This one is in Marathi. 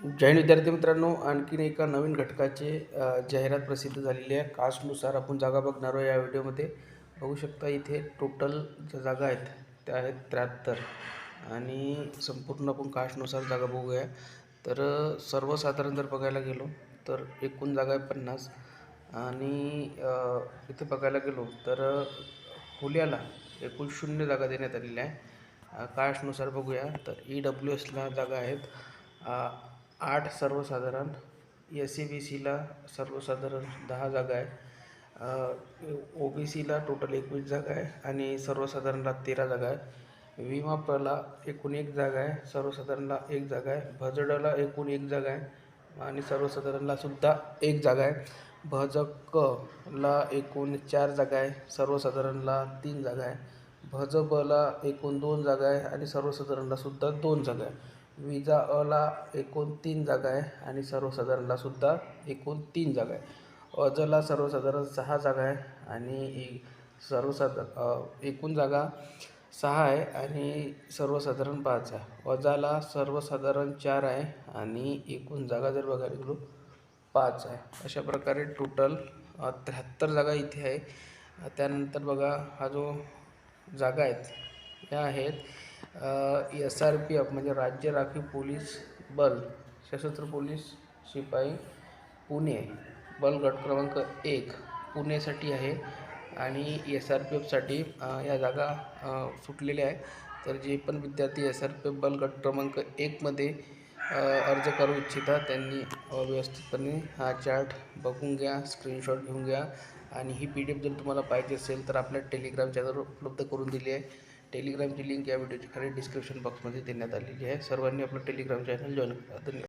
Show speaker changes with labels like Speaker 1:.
Speaker 1: जैन विद्यार्थी मित्रांनो आणखीन एका नवीन घटकाचे जाहिरात प्रसिद्ध झालेली आहे. कास्टनुसार आपण जागा बघणार आहोत या व्हिडिओमध्ये बघू शकता इथे टोटल ज्या जागा आहेत त्या आहेत त्र्याहत्तर. आणि संपूर्ण आपण कास्टनुसार जागा बघूया. तर सर्वसाधारण जर बघायला गेलो तर एकूण जागा आहे पन्नास. आणि इथे बघायला गेलो तर अ, हुल्याला एकूण शून्य जागा देण्यात आलेल्या आहे. कास्टनुसार बघूया तर ई डब्ल्यू एसला जागा आहेत. आठ सर्वसाधारण एस सी बी सीला सर्वसाधारण दहा जागा आहे. ओ बी सीला टोटल एकवीस जागा आहे आणि सर्वसाधारणला तेरा जागा आहे. विमा एकूण एक जागा आहे सर्वसाधारणला एक जागा आहे. भजडला एकूण एक जागा आहे आणि सर्वसाधारणला सुद्धा एक जागा आहे. भजकला एकूण चार जागा आहे सर्वसाधारणला तीन जागा आहे. भजबला एकूण दोन जागा आहे आणि सर्वसाधारणला सुद्धा दोन जागा आहे. विजा अला एकूण तीन जागा आहे आणि सर्वसाधारणला सुद्धा एकूण तीन जागा आहे. अजला सर्वसाधारण सहा जागा आहे आणि सर्वसाधारण एकूण जागा सहा आहे आणि सर्वसाधारण पाच आहे. अजाला सर्वसाधारण चार आहे आणि एकूण जागा जर बघायला गेलो पाच आहे. अशा प्रकारे टोटल त्र्याहत्तर जागा इथे आहे. त्यानंतर बघा हा जो जागा आहेत या आहेत एस आर पी एफ म्हणजे राज्य राखीव पोलीस बल सशस्त्र पोलीस शिपाई पुणे बल गट क्रमांक एक पुणेसाठी आहे. आणि एस आर पी एफसाठी या जागा सुटलेल्या आहे तर जे पण विद्यार्थी एस आर पी एफ बल गट क्रमांक एकमध्ये अर्ज करू इच्छिता त्यांनी व्यवस्थितपणे हा चार्ट बघून घ्या स्क्रीनशॉट घेऊन घ्या. आणि ही पी डी एफ जर तुम्हाला पाहिजे असेल तर आपल्या टेलिग्राम चॅनलवर उपलब्ध करून दिली आहे. टेलिग्रामची लिंक या व्हिडिओच्या खाली डिस्क्रिप्शन बॉक्समध्ये देण्यात आलेली आहे. सर्वांनी आपलं टेलिग्राम चॅनल जॉईन करा. धन्यवाद.